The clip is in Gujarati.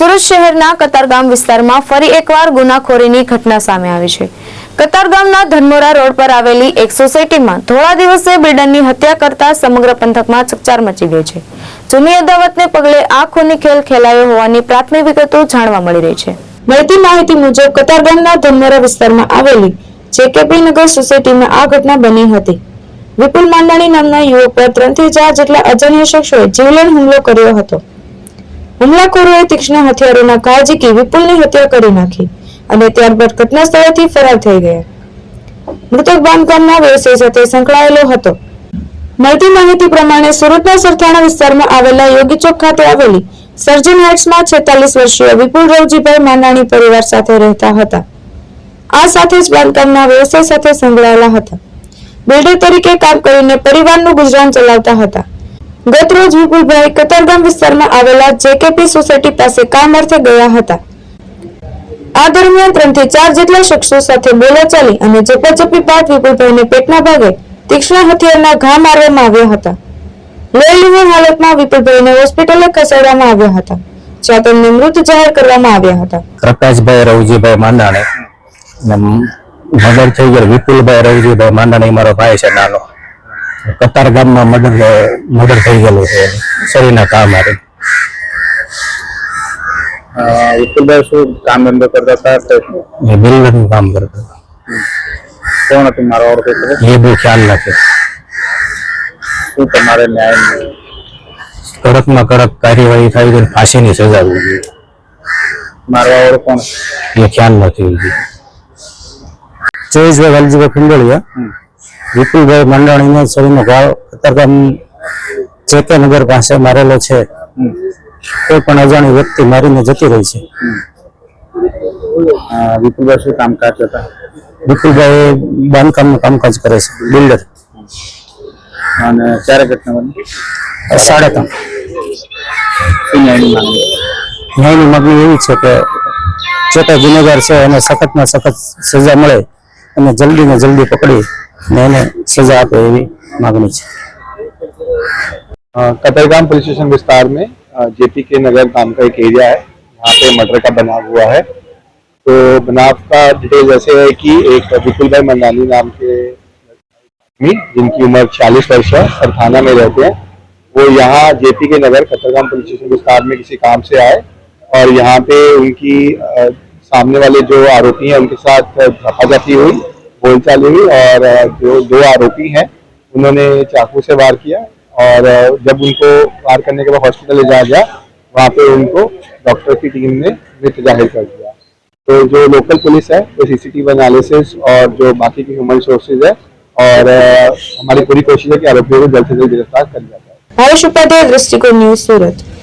સુરત શહેરના કતારગામ વિસ્તારમાં ફરી એકવાર ગુનાખોરીની ઘટના સામે આવી છે. કતારગામના ધનમોરા રોડ પર આવેલી એક સોસાયટીમાં થોડા દિવસે બિલ્ડરની હત્યા કરતા સમગ્ર પંથકમાં ચકચાર મચી ગઈ છે. જૂની અદાવતને પગલે આ ખૂની ખેલ ખેલાયો હોવાની પ્રાથમિક વિગતો જાણવા મળી રહી છે. મળતી માહિતી મુજબ કતારગામના ધનમોરા વિસ્તારમાં આવેલી જેકેપી નગર સોસાયટીમાં આ ઘટના બની હતી. વિપુલ માંડાણી નામના યુવક પર ત્રણથી ચાર જેટલા અજાણ્યા શખ્સોએ જીવલેણ હુમલો કર્યો હતો. હુમલાખોરોએ તીક્ષ્ણ હથિયારોના ઝીકી વિપુલની હત્યા કરી નાખી અને ત્યારબાદ ઘટના સ્થળેથી ફરાર થઈ ગયા. મૃતક બાંધકામના વ્યવસાય સાથે સંકળાયેલો હતો. મળતી માહિતી પ્રમાણે સુરતના સરથાણા વિસ્તારમાં આવેલા યોગી ચોક ખાતે આવેલી સર્જન હાઇટ્સમાં છેતાલીસ વર્ષીય વિપુલ રવજીભાઈ માંડાણી પરિવાર સાથે રહેતા હતા. આ સાથે જ બાંધકામના વ્યવસાય સાથે સંકળાયેલા હતા. બિલ્ડર તરીકે કામ કરીને પરિવારનું ગુજરાન ચલાવતા હતા. ગત રોજ વિપુલભાઈ કતારગામ વિસ્તારમાં આવેલા જેકેપી સોસાયટી પાસે કામ અર્થે ગયા હતા. આ દરમિયાન ત્રણથી ચાર જેટલા શખ્સો સાથે બોલાચાલી અને ઝપાઝપી બાદ વિપુલભાઈને પેટના ભાગે તીક્ષ્ણ હથિયારના ઘા મારવામાં આવ્યા હતા. લોહીની હાલતમાં વિપુલભાઈને હોસ્પિટલે ખસેડવામાં આવ્યા હતા, જ્યાં તેમને મૃત જાહેર કરવામાં આવ્યા હતા. પ્રકાશભાઈ રવજીભાઈ માંડાણી. મર્ડર થઈ ગયેલ વિપુલભાઈ રવજીભાઈ માંડાણી, મારો ભાઈ છે, નાનો. કતાર ગામમાં મર્ડર મર્ડર થઈ ગયેલું છે. શરીરના કામ માટે વિપુલભાઈ શું કામ ધંધો કરતા હતા? બિલ્ડરનું કામ કરતા હતા. કોણ હતું મારો ઓળખે એ બહુ ખ્યાલ નથી. શું તમારે ન્યાય કડકમાં કડક કાર્યવાહી થાય તો ફાંસીની સજા જોઈએ. મારવા વાળો કોણ? એ ખ્યાલ નથી હજી. જયેશભાઈ વાલજીભાઈ ખંડોળિયા. વિપુલભાઈ માંડાણીને શરીરનો જે કે નગર પાસે મારેલો છે. કોઈ પણ અજાણી વ્યક્તિ મારીને જતી રહી છે. વિપુલભાઈ શું કામકાજ હતા? વિપુલભાઈ બાંધકામનું કામકાજ કરે છે બિલ્ડર. અને ક્યારે ઘટના બની? સાડા ત્રણ. ન્યાયની માગણી? એવી છે કે જે કોઈ ગુનેગાર છે એને સખતમાં સખત સજા મળે અને જલ્દી ને જલ્દી પકડી कतरगाम पुलिस स्टेशन विस्तार में जेपी के नगर नाम का एक एरिया है यहाँ पे मर्डर का बनाव हुआ है। तो बनाव का डिटेल ऐसे है कि एक विपुल भाई मंदानी नाम के आदमी जिनकी उम्र छियालीस वर्ष है सरथाना में रहते हैं। वो यहाँ जेपी के नगर कतरगाम पुलिस स्टेशन विस्तार में किसी काम से आए और यहाँ पे उनकी आ, सामने वाले जो आरोपी हैं उनके साथ झापाझापी हुई। बोलचाल हुई और जो, दो आरोपी हैं, उन्होंने चाकू से वार किया और जब उनको वार करने के बाद हॉस्पिटल ले जाया गया, वहाँ पे उनको डॉक्टर की टीम ने मृत ज़ाहिर कर दिया। तो जो लोकल पुलिस है, वो सी सी एनालिसिस और जो बाकी की ह्यूमन रिसोर्सेज है और हमारी पूरी कोशिश है कि आरोपियों को जल्द से जल्द गिरफ़्तार कर लिया जाए। दृष्टिकोण न्यूज़, सूरत।